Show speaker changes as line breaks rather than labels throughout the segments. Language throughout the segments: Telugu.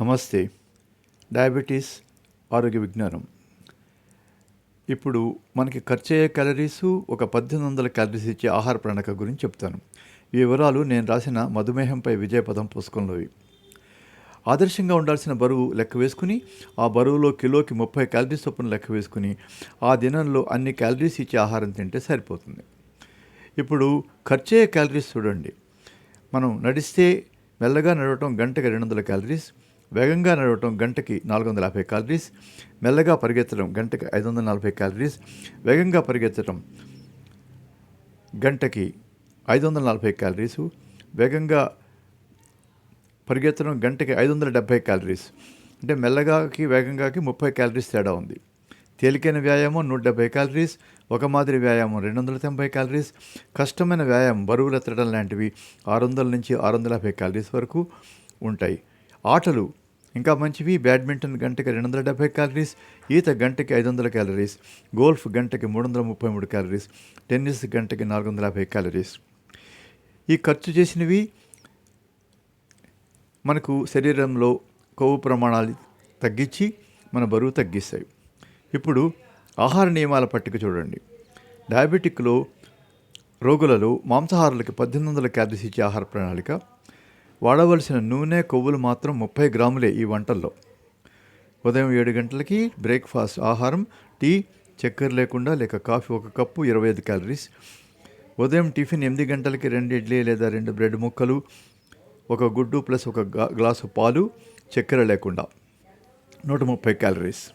నమస్తే. డయాబెటీస్ ఆరోగ్య విజ్ఞానం. ఇప్పుడు మనకి ఖర్చు అయ్యే క్యాలరీస్ ఒక పద్దెనిమిది వందల క్యాలరీస్ ఇచ్చే ఆహార ప్రణాళిక గురించి చెప్తాను. ఈ వివరాలు నేను రాసిన మధుమేహంపై విజయపదం పుస్తకంలోవి ఆదర్శంగా ఉండాల్సిన బరువు లెక్క వేసుకుని ఆ బరువులో కిలోకి ముప్పై క్యాలరీస్ చొప్పున లెక్క వేసుకుని ఆ దినంలో అన్ని క్యాలరీస్ ఇచ్చే ఆహారం తింటే సరిపోతుంది. ఇప్పుడు ఖర్చు అయ్యే క్యాలరీస్ చూడండి. మనం నడిస్తే మెల్లగా నడవటం గంటకి రెండు వందల క్యాలరీస్ వేగంగా నడవటం గంటకి నాలుగు వందల యాభై క్యాలరీస్ మెల్లగా పరిగెత్తడం గంటకి ఐదు వందల నలభై క్యాలరీస్ వేగంగా పరిగెత్తడం గంటకి ఐదు వందల నలభై క్యాలరీస్ వేగంగా పరిగెత్తడం గంటకి ఐదు వందల డెబ్భై క్యాలరీస్ అంటే మెల్లగాకి వేగంగాకి ముప్పై క్యాలరీస్ తేడా ఉంది. తేలికైన వ్యాయామం నూట డెబ్బై క్యాలరీస్ ఒక మాదిరి వ్యాయామం రెండు వందల తొంభై క్యాలరీస్ కష్టమైన వ్యాయామం బరువులు ఎత్తడం లాంటివి ఆరు వందల నుంచి ఆరు వందల యాభై క్యాలరీస్ వరకు ఉంటాయి. ఆటలు ఇంకా మంచివి బ్యాడ్మింటన్ గంటకి రెండు వందల డెబ్బై క్యాలరీస్ ఈత గంటకి ఐదు వందల క్యాలరీస్ గోల్ఫ్ గంటకి మూడు వందల ముప్పై మూడు క్యాలరీస్ టెన్నిస్ గంటకి నాలుగు వందల యాభై క్యాలరీస్. ఈ ఖర్చు చేసినవి మనకు శరీరంలో కొవ్వు ప్రమాణాలు తగ్గించి మన బరువు తగ్గిస్తాయి. ఇప్పుడు ఆహార నియమాల పట్టిక చూడండి. డయాబెటిక్లో రోగులలో మాంసాహారులకి పద్దెనిమిది వందల క్యాలరీస్ ఇచ్చే ఆహార ప్రణాళిక. వాడవలసిన నూనె కొవ్వులు మాత్రం ముప్పై గ్రాములే ఈ వంటల్లో. ఉదయం ఏడు గంటలకి బ్రేక్ఫాస్ట్ ఆహారం టీ చక్కెర లేకుండా లేక కాఫీ ఒక కప్పు ఇరవై ఐదు క్యాలరీస్. ఉదయం టిఫిన్ ఎనిమిది గంటలకి రెండు ఇడ్లీ లేదా రెండు బ్రెడ్ ముక్కలు ఒక గుడ్డు ప్లస్ ఒక గ్లాసు పాలు చక్కెర లేకుండా నూట ముప్పై క్యాలరీస్.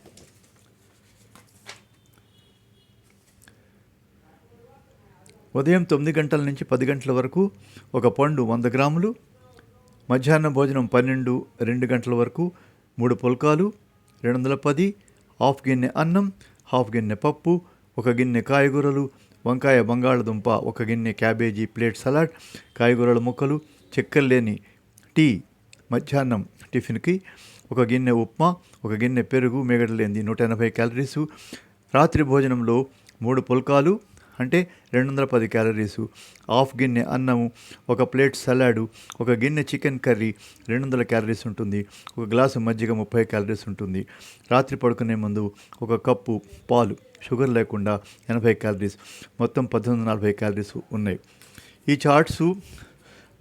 ఉదయం తొమ్మిది గంటల నుంచి పది గంటల వరకు ఒక పండు వంద గ్రాములు మధ్యాహ్నం భోజనం పన్నెండు రెండు గంటల వరకు మూడు పుల్కాలు రెండు వందల పది హాఫ్ గిన్నె అన్నం హాఫ్ గిన్నె పప్పు ఒక గిన్నె కాయగూరలు వంకాయ బంగాళదుంప ఒక గిన్నె క్యాబేజీ ప్లేట్ సలాడ్ కాయగూరల ముక్కలు చక్కెర లేని టీ. మధ్యాహ్నం టిఫిన్కి ఒక గిన్నె ఉప్మా ఒక గిన్నె పెరుగు మిగడలేంది నూట ఎనభై క్యాలరీసు. రాత్రి భోజనంలో మూడు పుల్కాలు అంటే రెండు వందల పది క్యాలరీసు. హాఫ్ గిన్నె అన్నము ఒక ప్లేట్ సలాడు ఒక గిన్నె చికెన్ కర్రీ రెండు వందల క్యాలరీస్ ఉంటుంది. ఒక గ్లాసు మజ్జిగ ముప్పై క్యాలరీస్ ఉంటుంది. రాత్రి పడుకునే ముందు ఒక కప్పు పాలు షుగర్ లేకుండా ఎనభై క్యాలరీస్ మొత్తం పద్దెనిమిది వందల నలభై క్యాలరీస్ ఉన్నాయి. ఈ చార్ట్స్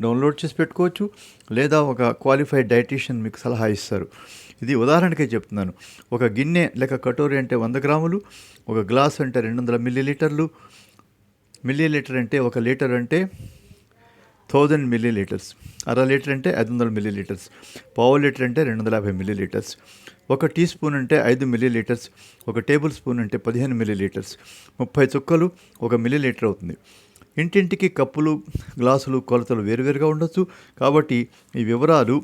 డౌన్లోడ్ చేసి పెట్టుకోవచ్చు లేదా ఒక క్వాలిఫైడ్ డైటీషియన్ మీకు సలహా ఇస్తారు. ఇది ఉదాహరణకే చెప్తున్నాను. ఒక గిన్నె లేక కటోరీ అంటే వంద గ్రాములు ఒక గ్లాస్ అంటే రెండు వందల మిల్లీ లీటర్లు మిల్లీ లీటర్ అంటే ఒక లీటర్ అంటే థౌజండ్ మిల్లీ లీటర్స్ అర లీటర్ అంటే ఐదు వందల మిల్లీ లీటర్స్ పావు లీటర్ అంటే రెండు వందల యాభై మిల్లీ లీటర్స్ ఒక టీ స్పూన్ అంటే ఐదు మిల్లీ లీటర్స్ ఒక టేబుల్ స్పూన్ అంటే పదిహేను మిల్లీ లీటర్స్ ముప్పై చుక్కలు ఒక మిల్లీ లీటర్ అవుతుంది. ఇంటింటికి కప్పులు గ్లాసులు కొలతలు వేరువేరుగా ఉండొచ్చు. కాబట్టి ఈ వివరాలు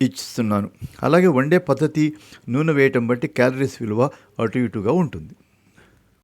ఇస్తున్నాను అలాగే వండే పద్ధతి నూనె వేయటం బట్టి క్యాలరీస్ విలువ అటు ఇటుగా ఉంటుంది.